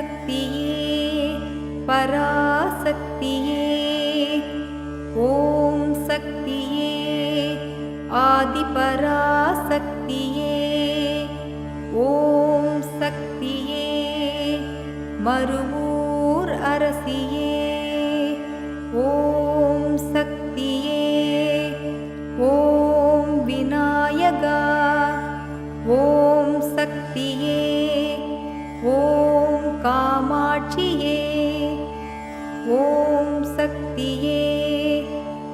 சக்தியே பராசக்தியே ஓம் சக்தியே ஆதிபராசக்தியே ஓம் சக்தியே மறுவூர் அரசியே ஓம்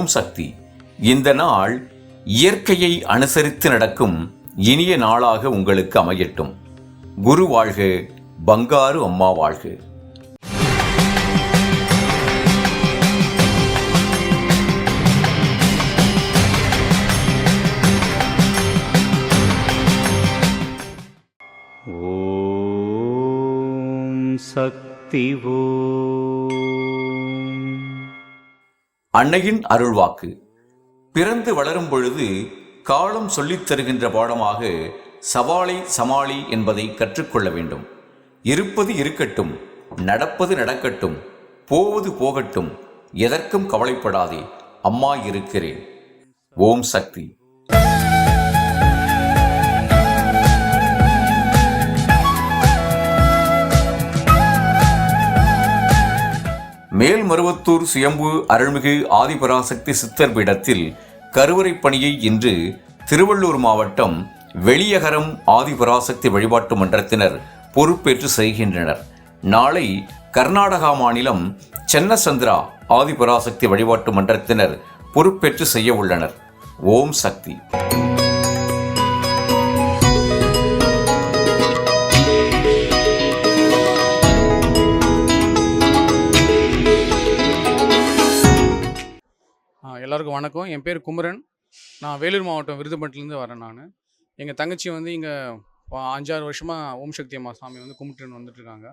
ஓம் சக்தி. இந்த நாள் இயற்கையை அனுசரித்து நடக்கும் இனிய நாளாக உங்களுக்கு அமையட்டும். குரு வாழ்க பங்காரு அம்மா வாழ்க. ॐ சக்தி அன்னையின் அருள்வாக்கு. பிறந்து வளரும் பொழுது காலம் சொல்லித் தருகின்ற பாடமாக சவாலை சமாளி என்பதை கற்றுக்கொள்ள வேண்டும். இருப்பது இருக்கட்டும் நடப்பது நடக்கட்டும் போவது போகட்டும் எதற்கும் கவலைப்படாதே அம்மா இருக்கிறேன். ஓம் சக்தி. மேல்மருவத்தூர் சுயம்பு அருள்மிகு ஆதிபராசக்தி சித்தர் பீடத்தில் கருவறை பணியை இன்று திருவள்ளூர் மாவட்டம் வெளியகரம் ஆதிபராசக்தி வழிபாட்டு மன்றத்தினர் பொறுப்பேற்று செய்கின்றனர். நாளை கர்நாடகா மாநிலம் சென்னசந்திரா ஆதிபராசக்தி வழிபாட்டு மன்றத்தினர் பொறுப்பேற்று செய்ய உள்ளனர். ஓம் சக்தி. எல்லாருக்கும் வணக்கம். என் பேர் குமரன். நான் வேலூர் மாவட்டம் விருதுபட்டிலேருந்து வரேன் நான். எங்கள் தங்கச்சி வந்து இங்கே அஞ்சாறு வருஷமாக ஓம் சக்தி அம்மா சாமி வந்து கும்பிட்டுன்னு வந்துட்டுருக்காங்க.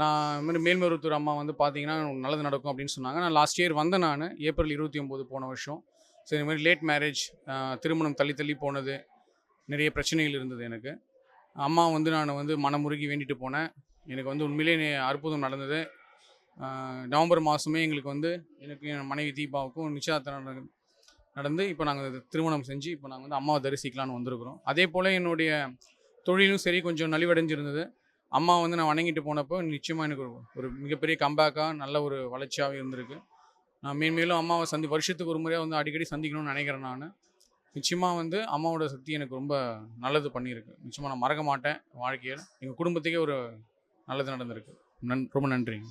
நான் இது மாதிரி மேல்மருவத்தூர் அம்மா வந்து பார்த்தீங்கன்னா நல்லது நடக்கும் அப்படின்னு சொன்னாங்க. நான் லாஸ்ட் இயர் வந்தேன் நான் ஏப்ரல் இருபத்தி ஒம்பது போன வருஷம். சரி இந்த மாதிரி லேட் மேரேஜ் திருமணம் தள்ளி தள்ளி போனது நிறைய பிரச்சனைகள் இருந்தது எனக்கு. அம்மா வந்து நான் வந்து மனமுருகி வேண்டிட்டு போனேன். எனக்கு வந்து உண்மையிலேயே அற்புதம் நடந்தது. நவம்பர் மாதமே எங்களுக்கு வந்து எனக்கு என் மனைவி தீபாவுக்கும் நிச்சயதார்த்தம் நட- நடந்து இப்போ நாங்கள் திருமணம் செஞ்சு இப்போ நாங்கள் வந்து அம்மாவை தரிசிக்கலான்னு வந்திருக்கிறோம். அதே போல் என்னுடைய தொழிலும் சரி கொஞ்சம் நலிவடைஞ்சிருந்தது. அம்மா வந்து நான் வணங்கிட்டு போனப்போ நிச்சயமாக எனக்கு ஒரு ஒரு மிகப்பெரிய கம்பேக்காக நல்ல ஒரு வளர்ச்சியாகவே இருந்திருக்கு. நான் மேன்மேலும் அம்மாவை சந்தி வருஷத்துக்கு ஒரு முறையாக வந்து அடிக்கடி சந்திக்கணும்னு நினைக்கிறேன் நான். நிச்சயமாக வந்து அம்மாவோட சக்தி எனக்கு ரொம்ப நல்லது பண்ணியிருக்கு. நிச்சயமாக நான் மறக்க மாட்டேன் வாழ்க்கையில். எங்கள் குடும்பத்துக்கே ஒரு நல்லது நடந்திருக்கு. நன் ரொம்ப நன்றிங்க.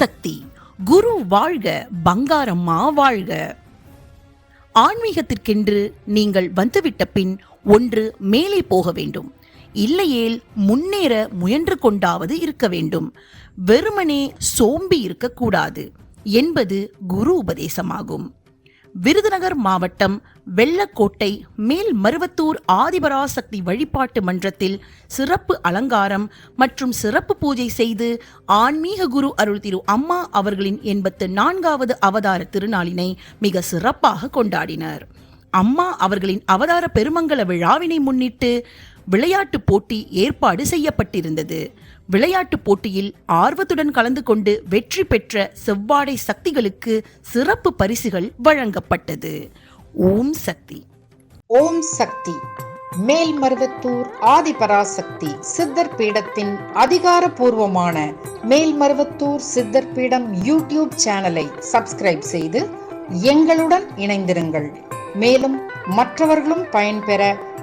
சக்தி. குரு வாழ்க பங்காரம்மா வாழ்க. ஆன்மீகத்திற்கென்று நீங்கள் வந்துவிட்ட பின் ஒன்று மேலே போக வேண்டும். இல்லையேல் முன்னேற முயன்று கொண்டாவது இருக்க வேண்டும். வெறுமனே சோம்பி இருக்கக்கூடாது என்பது குரு உபதேசமாகும். விருதுநகர் மாவட்டம் வெள்ளக்கோட்டை மேல் மருவத்தூர் ஆதிபராசக்தி வழிபாட்டு மன்றத்தில் சிறப்பு அலங்காரம் மற்றும் சிறப்பு பூஜை செய்து ஆன்மீக குரு அருள் திரு அம்மா அவர்களின் எண்பத்து நான்காவது அவதார திருநாளினை மிக சிறப்பாக கொண்டாடினர். அம்மா அவர்களின் அவதார பெருமங்கல விழாவினை முன்னிட்டு விளையாட்டுப் போட்டி ஏற்பாடு செய்யப்பட்டிருந்தது. விளையாட்டுப் போட்டியில் ஆர்வத்துடன் கலந்து கொண்டு வெற்றி பெற்ற செவ்வாடை சக்திகளுக்கு சிறப்பு பரிசுகள் வழங்கப்பட்டது. ஓம் சக்தி. ஓம் சக்தி. மேல்மருவத்தூர் ஆதிபராசக்தி சித்தர் பீடத்தின் அதிகாரபூர்வமான மேல்மருவத்தூர் சித்தர் பீடம் யூடியூப் சேனலை சப்ஸ்கிரைப் செய்து எங்களுடன் இணைந்திருங்கள். மேலும் மற்றவர்களும் பயன்பெற